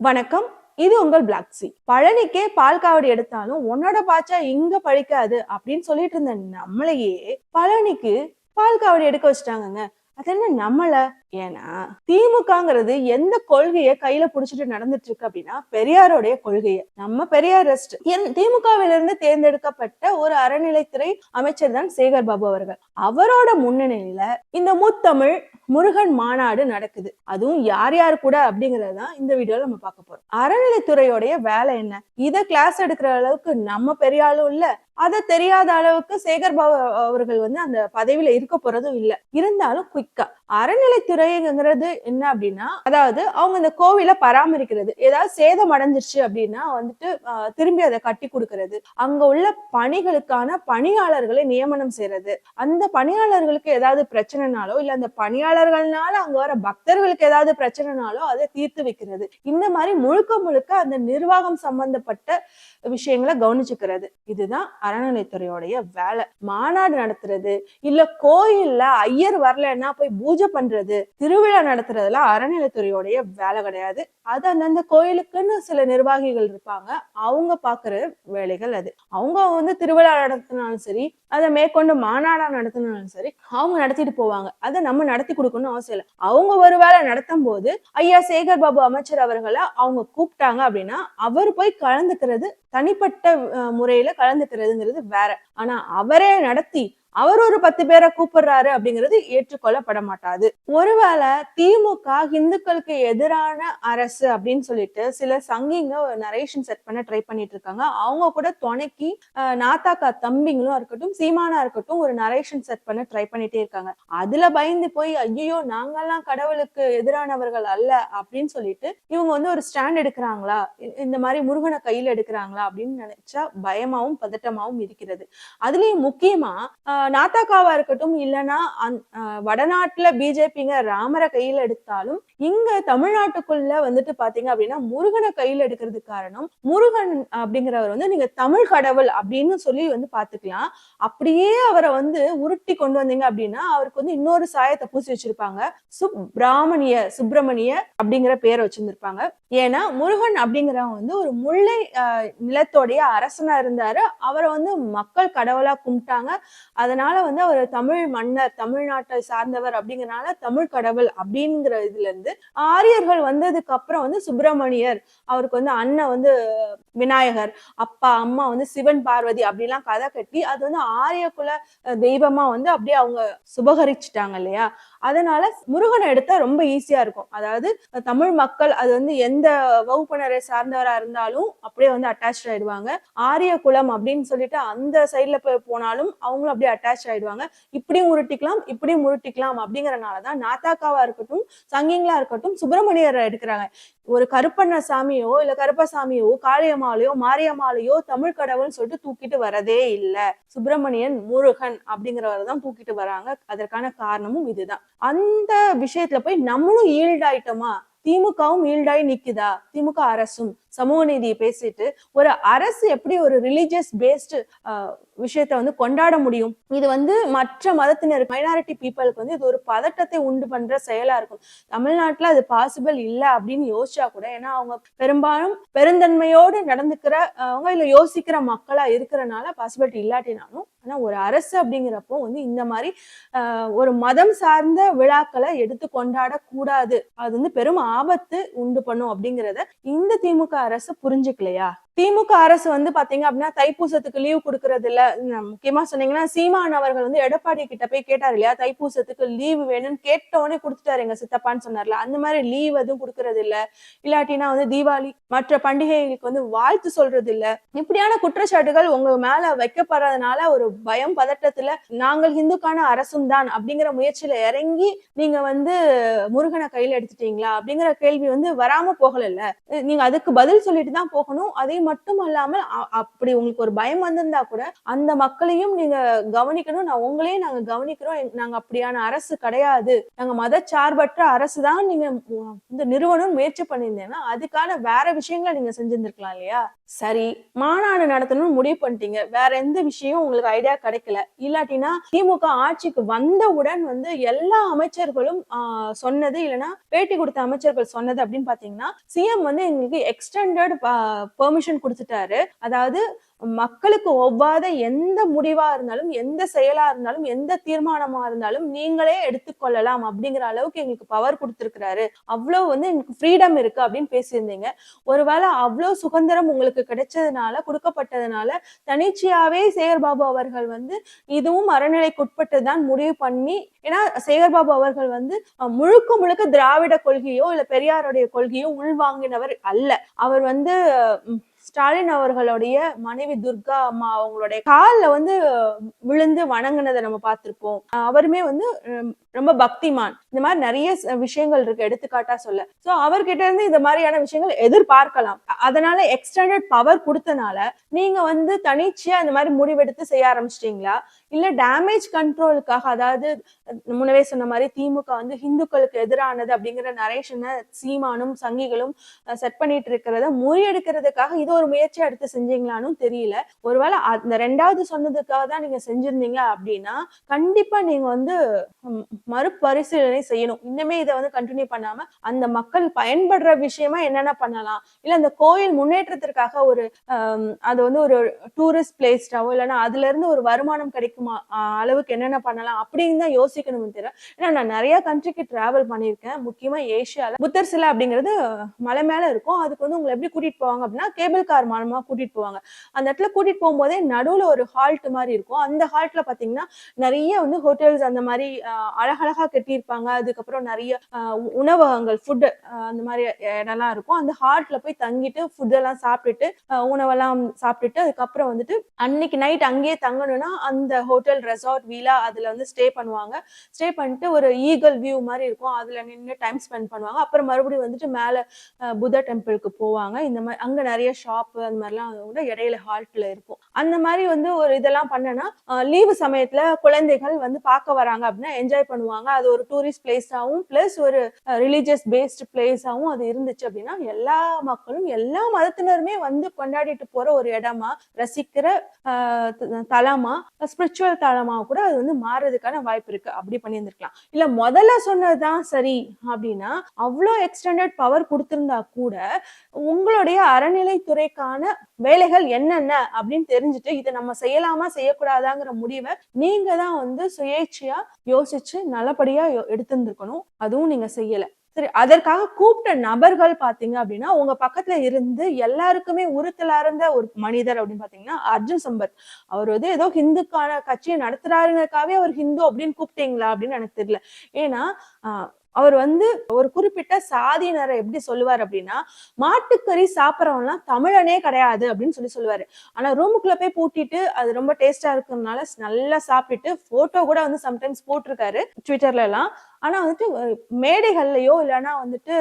வணக்கம். இது உங்கள் பிளாக் சி பழனிக்கே பால் காவடி எடுத்தாலும் உன்னோட பாச்சா இங்க பழிக்காது அப்படின்னு சொல்லிட்டு இருந்த நம்மளையே பழனிக்கு பால் காவடி எடுக்க வச்சுட்டாங்கங்க. அது என்ன நம்மள? ஏன்னா திமுகங்கிறது எந்த கொள்கையை கையில புடிச்சிட்டு நடந்துட்டு இருக்கு அப்படின்னா பெரியாரோடைய கொள்கையை. நம்ம பெரியாரிஸ்ட் திமுகவிலிருந்து தேர்ந்தெடுக்கப்பட்ட ஒரு அறநிலைத்துறை அமைச்சர் தான் சேகர் பாபு அவர்கள். அவரோட முன்னணியில இந்த முத்தமிழ் முருகன் மாநாடு நடக்குது. அதுவும் யார் யார் கூட அப்படிங்கறது தான் இந்த வீடியோல நம்ம பார்க்க போறோம். அறநிலைத்துறையோடைய வேலை என்ன? இத கிளாஸ் எடுக்கிற அளவுக்கு நம்ம பெரிய ஆளும் இல்ல. அதை தெரியாத அளவுக்கு சேகர் பாபு அவர்கள் வந்து அந்த பதவியில இருக்க போறதும் இல்ல. இருந்தாலும் குயிக்கா அறநிலைத்துறைங்கிறது என்ன அப்படின்னா அதாவது அவங்க இந்த கோவில பராமரிக்கிறது. ஏதாவது சேதம் அடைஞ்சிருச்சு அப்படின்னா வந்துட்டு திரும்பி அதை கட்டி கொடுக்கறது. அங்க உள்ள பணிகளுக்கான பணியாளர்களை நியமனம் செய்யறது. அந்த பணியாளர்களுக்கு ஏதாவது பிரச்சனைனாலோ இல்ல அந்த பணியாளர்கள்னால அங்க வர பக்தர்களுக்கு ஏதாவது பிரச்சனைனாலோ அதை தீர்த்து வைக்கிறது. இந்த மாதிரி முழுக்க முழுக்க அந்த நிர்வாகம் சம்பந்தப்பட்ட விஷயங்களை கவனிச்சுக்கிறது. இதுதான் அறநிலைத்துறையோடைய வேலை. மாநாடு நடத்துறது. இல்ல கோயில்ல ஐயர் வரலன்னா போய் பூஜை பண்றது திருவிழா நடத்துறதுலாம் அறநிலைத்துறையோடைய வேலை கிடையாது. அது அந்தந்த கோயிலுக்குன்னு சில நிர்வாகிகள் இருப்பாங்க. அவங்க பாக்குற வேலைகள் அது. அவங்க வந்து திருவிழா நடத்தினாலும் சரி அதை மேற்கொண்டு மாநாடா நடத்தினாலும் சரி அவங்க நடத்திட்டு போவாங்க. அதை நம்ம நடத்தி கொடுக்கணும்னு அவசியம் இல்லை. அவங்க ஒரு வேலை நடத்தும் போது ஐயா சேகர் பாபு அமைச்சர் அவர்களை அவங்க கூப்பிட்டாங்க அப்படின்னா அவர் போய் கலந்துக்கிறது தனிப்பட்ட முறையில கலந்துக்கிறதுங்கிறது வேற. ஆனா அவரே நடத்தி அவர் ஒரு பத்து பேரை கூப்பிடுறாரு அப்படிங்கிறது ஏற்றுக்கொள்ளப்பட மாட்டாது ஒருவேளை திமுக இந்துக்களுக்கு எதிரான அரசு அப்படின்னு சொல்லிட்டு சில சங்கிங்க ஒரு நரேஷன் செட் பண்ண ட்ரை பண்ணிட்டு இருக்காங்க. அவங்க கூட துணைக்கி நாத்தாக்கா தம்பிங்களும் இருக்கட்டும் சீமானா இருக்கட்டும் ஒரு நரேஷன் செட் பண்ண ட்ரை பண்ணிட்டே இருக்காங்க. அதுல பயந்து போய் ஐயோ நாங்கெல்லாம் கடவுளுக்கு எதிரானவர்கள் அல்ல அப்படின்னு சொல்லிட்டு இவங்க வந்து ஒரு ஸ்டாண்ட் எடுக்கிறாங்களா? இந்த மாதிரி முருகனை கையில எடுக்கிறாங்களா? அப்படின்னு நினைச்சா பயமாவும் பதட்டமாவும் இருக்கிறது. அதுலயும் முக்கியமா நாத்தாக்காவா இருக்கட்டும் இல்லைன்னா அந்- ஆஹ், வடநாட்டுல பிஜேபிங்க ராமரை கையில எடுத்தாலும் இங்க தமிழ்நாட்டுக்குள்ள வந்துட்டு பாத்தீங்க அப்படின்னா முருகனை கையில எடுக்கிறதுக்கு காரணம் முருகன் அப்படிங்கிறவர் வந்து நீங்க தமிழ் கடவுள் அப்படின்னு சொல்லி வந்து பாத்துக்கலாம். அப்படியே அவரை வந்து உருட்டி கொண்டு வந்தீங்க அப்படின்னா அவருக்கு வந்து இன்னொரு சாயத்தை பூசி வச்சிருப்பாங்க. சுப்பிராமணிய சுப்பிரமணிய அப்படிங்கிற பேரை வச்சிருந்திருப்பாங்க. ஏன்னா முருகன் அப்படிங்கிறவங்க வந்து ஒரு முல்லை நிலத்தோடைய அரசனா இருந்தாரு. அவரை வந்து மக்கள் கடவுளா கும்பிட்டாங்க. அதனால வந்து அவர் தமிழ் மன்னர் தமிழ்நாட்டை சார்ந்தவர் அப்படிங்கறனால தமிழ் கடவுள் அப்படிங்கிற இதுல இருந்து ஆரியர்கள் வந்ததுக்கு அப்புறம் வந்து சுப்பிரமணியர் அவருக்கு வந்து அண்ணன் வந்து விநாயகர் அப்பா அம்மா வந்து சிவன் பார்வதி அப்படிலாம் கதை கட்டி அது வந்து ஆரிய குல தெய்வமா வந்து அப்படியே அவங்க சுபகரிச்சுட்டாங்க இல்லையா? அதனால முருகனை எடுத்தா ரொம்ப ஈஸியா இருக்கும். அதாவது தமிழ் மக்கள் அது வந்து எந்த வகுப்பினரை சார்ந்தவரா இருந்தாலும் அப்படியே வந்து அட்டாச் ஆயிடுவாங்க. ஆரிய குலம் அப்படின்னு சொல்லிட்டு அந்த சைட்ல போய் போனாலும் அவங்களும் அப்படியே அட்டாச் ஆயிடுவாங்க. இப்படியும் உருட்டிக்கலாம் இப்படியும் உருட்டிக்கலாம் அப்படிங்கறனாலதான் நாத்தாக்காவா இருக்கட்டும் சங்கிங்களா இருக்கட்டும் சுப்பிரமணியரை எடுக்கிறாங்க. ஒரு கருப்பண்ண சாமியோ இல்ல கருப்பசாமியோ காளியம்மாளையோ மாரியம்மாளையோ தமிழ் கடவுள்னு சொல்லிட்டு தூக்கிட்டு வரதே இல்ல. சுப்பிரமணியன் முருகன் அப்படிங்கிறவரை தான் தூக்கிட்டு வராங்க. அதற்கான காரணமும் இதுதான். அந்த விஷயத்துல போய் நம்மளும் ஈல்டாயிட்டோமா? திமுகவும் ஈல்டாயி நிக்குதா? திமுக அரசும். சமூக நீதியை பேசிட்டு ஒரு அரசு எப்படி ஒரு ரிலீஜியஸ் பேஸ்டு விஷயத்த வந்து கொண்டாட முடியும்? இது வந்து மற்ற மதத்தினர் மைனாரிட்டி பீப்புளுக்கு வந்து இது ஒரு பதட்டத்தை உண்டு பண்ற செயலா இருக்கும். தமிழ்நாட்டுல அது பாசிபிள் இல்ல அப்படின்னு யோசிச்சா கூட ஏன்னா அவங்க பெரும்பாலும் பெருந்தன்மையோடு நடந்துக்கிற அவங்க இல்ல யோசிக்கிற மக்களா இருக்கிறனால பாசிபிலிட்டி இல்லாட்டினாலும் ஆனா ஒரு அரசு அப்படிங்கிறப்போ வந்து இந்த மாதிரி ஒரு மதம் சார்ந்த விழாக்களை எடுத்து கொண்டாட கூடாது அது வந்து பெரும் ஆபத்து உண்டு பண்ணும் அப்படிங்கிறத இந்த திமுக அரசு புரிஞ்சுக்கலையா? திமுக அரசு வந்து பாத்தீங்க அப்படின்னா தைப்பூசத்துக்கு லீவ் கொடுக்கறது இல்ல முக்கியமா சொன்னீங்கன்னா சீமான் அவர்கள் வந்து எடப்பாடி கிட்ட போய் கேட்டார் இல்லையா? தைப்பூசத்துக்கு லீவ் வேணும்னு கேட்டோடனே கொடுத்துட்டாரு எங்க சித்தப்பான்னு சொன்னார்ல. அந்த மாதிரி லீவ் எதுவும் கொடுக்கறது இல்ல இல்லாட்டினா வந்து தீபாவளி மற்ற பண்டிகைகளுக்கு வந்து வாழ்த்து சொல்றது இல்ல இப்படியான குற்றச்சாட்டுகள் உங்க மேல வைக்கப்படுறதுனால ஒரு பயம் பதட்டத்துல நாங்கள் இந்துக்கான அரசும் தான் அப்படிங்கிற முயற்சியில இறங்கி நீங்க வந்து முருகனை கையில எடுத்துட்டீங்களா? அப்படிங்கிற கேள்வி வந்து வராம போகல நீங்க அதுக்கு பதில் சொல்லிட்டு தான் போகணும். அதே மட்டும் அல்லாமல் அப்படி உங்களுக்கு ஒரு பயம் வந்திருந்தா கூட அந்த மக்களையும் நீங்க கவனிக்கணும். நான் உங்களையும் நாங்க கவனிக்கிறோம். நாங்க அப்படியான அரசு கிடையாது. நாங்க மதச்சார்பற்ற அரசு தான் நீங்க இந்த நிறுவனம் முயற்சி பண்ணியிருந்தேன்னா அதுக்கான வேற விஷயங்களை நீங்க செஞ்சிருந்திருக்கலாம் இல்லையா? சரி மாநாடு நடத்தணும்னு முடிவு பண்ணிட்டீங்க. வேற எந்த விஷயம் உங்களுக்கு ஐடியா கிடைக்கல. இல்லாட்டினா திமுக ஆட்சிக்கு வந்தவுடன் வந்து எல்லா அமைச்சர்களும் சொன்னது இல்லைன்னா பேட்டி கொடுத்த அமைச்சர்கள் சொன்னது அப்படின்னு பாத்தீங்கன்னா சிஎம் வந்து எங்களுக்கு எக்ஸ்டெண்டட் பெர்மிஷன் கொடுத்துட்டாரு. அதாவது மக்களுக்கு ஒவ்வாத எந்த முடிவா இருந்தாலும் எந்த செயலா இருந்தாலும் எந்த தீர்மானமா இருந்தாலும் நீங்களே எடுத்துக்கொள்ளலாம் அப்படிங்கிற அளவுக்கு எங்களுக்கு பவர் கொடுத்துருக்கிறாரு. அவ்வளவு வந்து எனக்கு ஃப்ரீடம் இருக்கு அப்படின்னு பேசியிருந்தீங்க. ஒருவேளை அவ்வளவு சுதந்திரம் உங்களுக்கு கிடைச்சதுனால கொடுக்கப்பட்டதுனால தனிச்சையாவே சேகர்பாபு அவர்கள் வந்து இதுவும் அறநிலைக்குட்பட்டுதான் முடிவு பண்ணி ஏன்னா சேகர்பாபு அவர்கள் வந்து முழுக்க முழுக்க திராவிட கொள்கையோ இல்ல பெரியாருடைய கொள்கையோ உள்வாங்கினவர் அல்ல. அவர் வந்து ஸ்டாலின் அவர்களுடைய மனைவி துர்கா அம்மா அவங்களுடைய கால்ல வந்து விழுந்து வணங்குனதை நம்ம பார்த்திருப்போம். அவருமே வந்து ரொம்ப பக்திமான். இந்த மாதிரி நிறைய விஷயங்கள் இருக்கு எடுத்துக்காட்டா சொல்ல. சோ அவர்கிட்ட இருந்து இந்த மாதிரியான விஷயங்கள் எதிர்பார்க்கலாம். அதனால எக்ஸ்டெண்டட் பவர் கொடுத்தனால நீங்க வந்து தனிச்சையா இந்த மாதிரி முடிவெடுத்து செய்ய ஆரம்பிச்சிட்டீங்களா? இல்ல டேமேஜ் கண்ட்ரோலுக்காக அதாவது முன்னவே சொன்ன மாதிரி திமுக வந்து ஹிந்துக்களுக்கு எதிரானது அப்படிங்கிற நரேஷனை சீமானும் சங்கிகளும் செட் பண்ணிட்டு இருக்கிறத முறியெடுக்கிறதுக்காக இது ஒரு முயற்சி எடுத்து செஞ்சீங்களான்னு தெரியல. ஒருவேளை அந்த ரெண்டாவது சொன்னதுக்காக தான் நீங்க செஞ்சிருந்தீங்க அப்படின்னா கண்டிப்பா நீங்க வந்து மறுபரிசீலனை செய்யணும். இன்னுமே இதை வந்து கண்டினியூ பண்ணாம அந்த மக்கள் பயன்படுற விஷயமா என்னென்ன பண்ணலாம்? இல்ல அந்த கோயில் முன்னேற்றத்திற்காக ஒரு அது வந்து ஒரு டூரிஸ்ட் பிளேஸ்டாவோ இல்லைன்னா அதுல இருந்து ஒரு வருமானம் கிடைக்கும் அளவுக்கு என்னென்ன பண்ணலாம் அப்படின்னு தான் யோசிக்கணும்னு தெரியல ஏன்னா நான் நிறைய கண்ட்ரிக்கு டிராவல் பண்ணியிருக்கேன். முக்கியமா ஏஷியால. புத்தர் சிலை அப்படிங்கிறது மலை மேல இருக்கும். அதுக்கு வந்து உங்களை எப்படி கூட்டிட்டு போவாங்க அப்படின்னா கேபிள் கார் மூலமா கூட்டிட்டு போவாங்க. அந்த இடத்துல கூட்டிட்டு போகும்போதே நடுவுல ஒரு ஹால்ட் மாதிரி இருக்கும். அந்த ஹால்ட்ல பாத்தீங்கன்னா நிறைய வந்து ஹோட்டல்ஸ் அந்த மாதிரி அழகழகா கட்டியிருப்பாங்க. அதுக்கப்புறம் நிறைய உணவகங்கள் ஃபுட் அந்த மாதிரி இடம்லாம் இருக்கும். அந்த ஹால்ட்ல போய் தங்கிட்டு ஃபுட்டெல்லாம் சாப்பிட்டுட்டு உணவெல்லாம் சாப்பிட்டுட்டு அதுக்கப்புறம் வந்துட்டு அன்னைக்கு நைட் அங்கேயே தங்கணும்னா அந்த ஹோட்டல் ரெசார்ட் வீலா அதுல வந்து ஸ்டே பண்ணுவாங்க. ஸ்டே பண்ணிட்டு ஒரு ஈகல் வியூ மாதிரி இருக்கும். அதுல நின்று டைம் ஸ்பெண்ட் பண்ணுவாங்க. அப்புறம் மறுபடியும் வந்துட்டு மேல புத்த டெம்பிளுக்கு போவாங்க. இந்த மாதிரி அங்க நிறைய ஷாப் அந்த மாதிரிலாம் கூட இடையில ஹால்ட்ல இருக்கும். அந்த மாதிரி வந்து ஒரு இதெல்லாம் பண்ணனா லீவு சமயத்துல குழந்தைகள் வந்து பார்க்க வராங்க அப்படின்னா என்ஜாய் பண்ணுவாங்க. அது ஒரு டூரிஸ்ட் பிளேஸாவும் ப்ளஸ் ஒரு ரிலீஜியஸ் பேஸ்டு பிளேஸாகவும் அது இருந்துச்சு அப்படின்னா எல்லா மக்களும் எல்லா மதத்தினருமே வந்து கொண்டாடிட்டு போற ஒரு இடமா ரசிக்கிற தலமா ஸ்பிரிச்சுவல் தலமா கூட அது வந்து மாறுறதுக்கான வாய்ப்பு இருக்கு. அப்படி பண்ணியிருந்திருக்கலாம். இல்ல முதல்ல சொன்னதுதான் சரி அப்படின்னா அவ்வளோ எக்ஸ்டெண்டட் பவர் கொடுத்திருந்தா கூட உங்களுடைய அறநிலைத்துறைக்கான வேலைகள் என்னென்ன அப்படின்னு தெரிஞ்சுட்டு இதை நம்ம செய்யலாமா செய்யக்கூடாதாங்கிற முடிவை நீங்க தான் வந்து சுயேட்சையா யோசிச்சு நல்லபடியா யோ- எடுத்திருந்திருக்கணும். அதுவும் நீங்க செய்யல. சரி அதற்காக கூப்பிட்ட நபர்கள் பாத்தீங்க அப்படின்னா உங்க பக்கத்துல இருந்து எல்லாருக்குமே உறுத்தலா இருந்த ஒரு மனிதர் அப்படின்னு பாத்தீங்கன்னா அர்ஜுன் சம்பத். அவர் வந்து ஏதோ ஹிந்துக்கான கட்சியை நடத்துறாருங்கக்காவே அவர் ஹிந்து அப்படின்னு கூப்பிட்டீங்களா அப்படின்னு எனக்கு தெரியல. ஏன்னா ஆஹ், அவர் வந்து ஒரு குறிப்பிட்ட சாதியினரை எப்படி சொல்லுவார் அப்படின்னா மாட்டுக்கறி சாப்பிட்றவன்லாம் தமிழனே கிடையாது அப்படின்னு சொல்லி சொல்லுவாரு. ஆனா ரூமுக்குள்ள போய் பூட்டிட்டு அது ரொம்ப டேஸ்டா இருக்கிறதுனால நல்லா சாப்பிட்டுட்டு போட்டோ கூட வந்து சம்டைம்ஸ் போட்டிருக்காரு ட்விட்டர்ல எல்லாம் ஆனா வந்துட்டு மேடைகள்லயோ இல்லைன்னா வந்துட்டு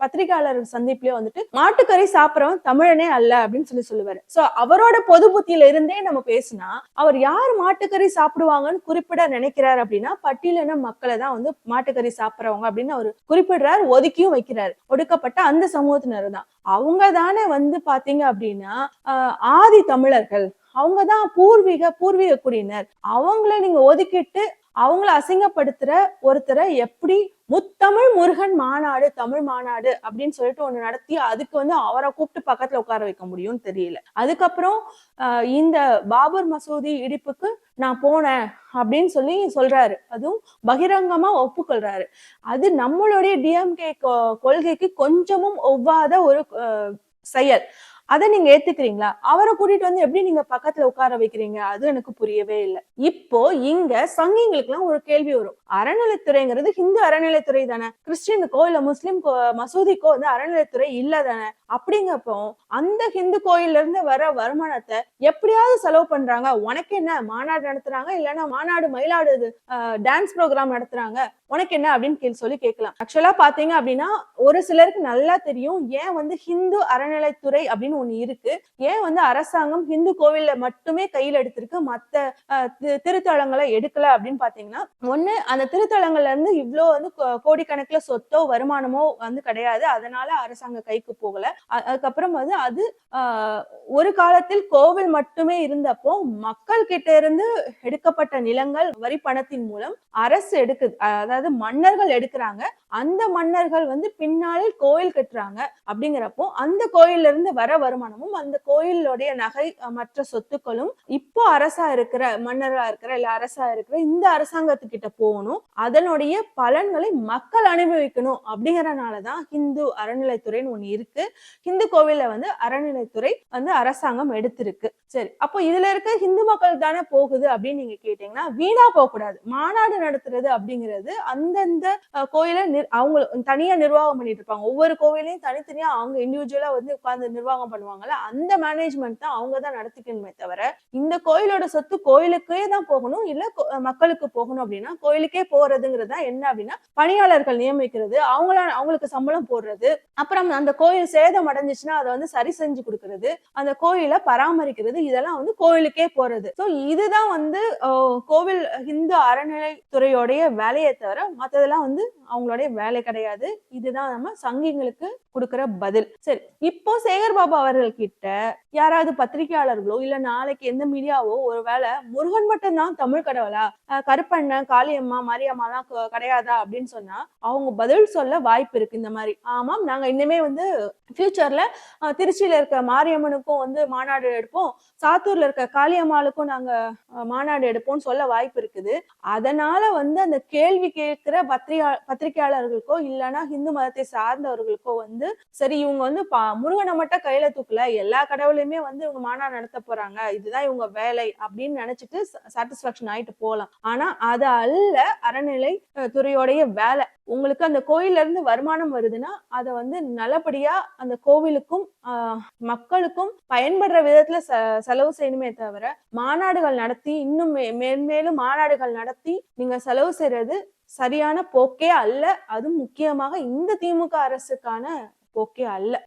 பத்திரிகையாளர் சந்திப்புலயே வந்துட்டு மாட்டுக்கறி சாப்பிட்றவன் தமிழனே அல்ல அப்படின்னு சொல்லி சொல்லுவாரு. சோ அவரோட பொது புத்தியில இருந்தே நம்ம பேசினா அவர் யார் மாட்டுக்கறி சாப்பிடுவாங்கன்னு குறிப்பிட நினைக்கிறாரு அப்படின்னா பட்டியலின மக்களை தான் வந்து மாட்டுக்கறி சாப்பிட்றவங்க அப்படின்னு அவர் குறிப்பிடுறாரு ஒதுக்கியும் வைக்கிறாரு. ஒடுக்கப்பட்ட அந்த சமூகத்தினர் தான். அவங்க தானே வந்து பாத்தீங்க அப்படின்னா ஆஹ் ஆதி தமிழர்கள். அவங்கதான் பூர்வீக பூர்வீக குடியினர். அவங்கள நீங்க ஒதுக்கிட்டு அவங்கள அசிங்கப்படுத்துற ஒருத்தரை எப்படி முத்தமிழ் முருகன் மாநாடு தமிழ் மாநாடு அப்படின்னு சொல்லிட்டு ஒண்ணு நடத்தி அதுக்கு வந்து அவரை கூப்பிட்டு பக்கத்துல உட்கார வைக்க முடியும்னு தெரியல. அதுக்கப்புறம் ஆஹ் இந்த பாபர் மசூதி இடிப்புக்கு நான் போனேன் அப்படின்னு சொல்லி சொல்றாரு. அதுவும் பகிரங்கமா ஒப்புக்கொள்றாரு. அது நம்மளுடைய டிஎம்கே கொள்கைக்கு கொஞ்சமும் ஒவ்வாத ஒரு செயல். அதை நீங்க ஏத்துக்கிறீங்களா? அவரை கூட்டிட்டு வந்து எப்படி நீங்க பக்கத்துல உட்கார வைக்கிறீங்க? அது எனக்கு புரியவே இல்லை. இப்போ இங்க சங்கிங்களுக்கு எல்லாம் ஒரு கேள்வி வரும். அறநிலைத்துறைங்கிறது ஹிந்து அறநிலைத்துறை தானே? கிறிஸ்டியனுக்கோ இல்ல முஸ்லிம் கோ- மசூதிக்கோ வந்து அறநிலைத்துறை இல்ல தானே? அப்படிங்கப்போ அந்த ஹிந்து கோயில்ல இருந்து வர வருமானத்தை எப்படியாவது செலவு பண்றாங்க? உனக்கு என்ன மாநாடு நடத்துறாங்க? இல்லைன்னா மாநாடு மயிலாடு டான்ஸ் ப்ரோக்ராம் நடத்துறாங்க? உனக்கு என்ன அப்படின்னு கேள்வி சொல்லி கேட்கலாம். ஆக்சுவலா பாத்தீங்க அப்படின்னா ஒரு சிலருக்கு நல்லா தெரியும். ஏன் வந்து ஹிந்து அறநிலைத்துறை அப்படின்னு ஒண்ணு இருக்கு. ஏன் வந்து அரசாங்கம் ஹிந்து கோவில்ல மட்டுமே கையில் எடுத்திருக்கு? மத்த திருத்தலங்களை எடுக்கல அப்படின்னு பாத்தீங்கன்னா ஒண்ணு அந்த திருத்தலங்கள்ல இருந்து இவ்வளோ வந்து கோ- கோடிக்கணக்குல சொத்தோ வருமானமோ வந்து கிடையாது. அதனால அரசாங்க கைக்கு போகல. அதுக்கப்புறம் வந்து அது ஒரு காலத்தில் கோவில் மட்டுமே இருந்தப்போ மக்கள் கிட்ட இருந்து எடுக்கப்பட்ட நிலங்கள் வரி பணத்தின் மூலம் அரசு எடுக்குது. அதாவது மன்னர்கள் எடுக்கிறாங்க. அந்த மன்னர்கள் வந்து பின்னாளில் கோயில் கட்டுறாங்க அப்படிங்கிறப்போ அந்த கோயில்ல இருந்து வர வருமானமும் அந்த கோயிலுடைய நகை மற்ற சொத்துக்களும் இப்போ அரசா இருக்கிற மன்னரா இருக்கிற இல்ல அரசா இருக்கிற இந்த அரசாங்கத்துக்கிட்ட போகணும். அதனுடைய பலன்களை மக்கள் அனுபவிக்கணும் அப்படிங்கறனாலதான் ஹிந்து அறநிலைத்துறைன்னு ஒண்ணு இருக்கு. ஹிந்து கோவில்ல வந்து அறநிலைத்துறை வந்து அரசாங்கம் எடுத்திருக்கு. சரி அப்போ இதுல இருக்க ஹிந்து மக்கள் தானே போகுது அப்படின்னு நீங்க கேட்டீங்கன்னா வீணா போக கூடாது மாநாடு நடத்துறது அப்படிங்கிறது அந்தந்த கோயில அவங்க தனியா நிர்வாகம் பண்ணிட்டு இருப்பாங்க. ஒவ்வொரு கோவிலையும் தனித்தனியா அவங்க இண்டிவிஜுவலா வந்து உட்கார்ந்து நிர்வாகம் பண்ணுவாங்கல்ல அந்த மேனேஜ்மெண்ட் தான் அவங்க தான் நடத்திக்கணுமே தவிர இந்த கோயிலோட சொத்து கோயிலுக்கே தான் போகணும் இல்ல மக்களுக்கு போகணும் அப்படின்னா கோயிலுக்கே போறதுங்கிறது தான் என்ன அப்படின்னா பணியாளர்கள் நியமிக்கிறது அவங்கள அவங்களுக்கு சம்பளம் போடுறது அப்புறம் அந்த கோயில் சேதம் அடைஞ்சிச்சுன்னா அதை வந்து சரி செஞ்சு கொடுக்கறது அந்த கோயிலை பராமரிக்கிறது இதெல்லாம் வந்து கோயிலுக்கே போறது. ஸோ இதுதான் வந்து கோவில் ஹிந்து அறநிலைத்துறையோடைய வேலையை தவிர மத்ததெல்லாம் வந்து அவங்களுடைய வேலை கிடையாது. இதுதான் நம்ம சங்கிங்களுக்கு கொடுக்கிற பதில். சரி இப்போ சேகர் பாபா அவர்கள் கிட்ட யாராவது பத்திரிகையாளர்களோ இல்ல நாளைக்கு எந்த மீடியாவோ ஒருவேளை முருகன் மட்டும்தான் தமிழ் கடவுளா? கருப்பண்ணன் காளியம்மா மாரியம்மா எல்லாம் கிடையாதா? அப்படின்னு சொன்னா அவங்க பதில் சொல்ல வாய்ப்பு இருக்கு இந்த மாதிரி. ஆமாம் நாங்க இன்னுமே வந்து ஃபியூச்சர்ல திருச்சியில இருக்க மாரியம்மனுக்கும் வந்து மாநாடு எடுப்போம். சாத்தூர்ல இருக்க காளியம்மாளுக்கும் நாங்க மாநாடு எடுப்போம்னு சொல்ல வாய்ப்பு இருக்குது. அதனால வந்து அந்த கேள்வி கேட்கிற பத்திரிகா பத்திரிகையாளர்களுக்கோ இல்லைன்னா ஹிந்து மதத்தை சார்ந்தவர்களுக்கோ வந்து சரி இவங்க வந்து பா- முருகனை மட்டும் கையில தூக்கல எல்லா கடவுளையுமே வந்து இவங்க மாநாடு நடத்த போறாங்க இதுதான் இவங்க வேலை அப்படின்னு நினைச்சிட்டு சாட்டிஸ்பாக்சன் ஆயிட்டு போகலாம். ஆனா அது அல்ல அறநிலை துறையோடைய வேலை. உங்களுக்கு அந்த கோயில்ல இருந்து வருமானம் வருதுன்னா அதை வந்து நல்லபடியா அந்த கோவிலுக்கும் ஆஹ், மக்களுக்கும் பயன்படுற விதத்துல செலவு செய்யணுமே தவிர மாநாடுகள் நடத்தி இன்னும் மே- மேன்மேலும் மாநாடுகள் நடத்தி நீங்க செலவு செய்யறது சரியான போக்கே அல்ல. அது முக்கியமாக இந்த திமுக அரசுக்கான போக்கே அல்ல.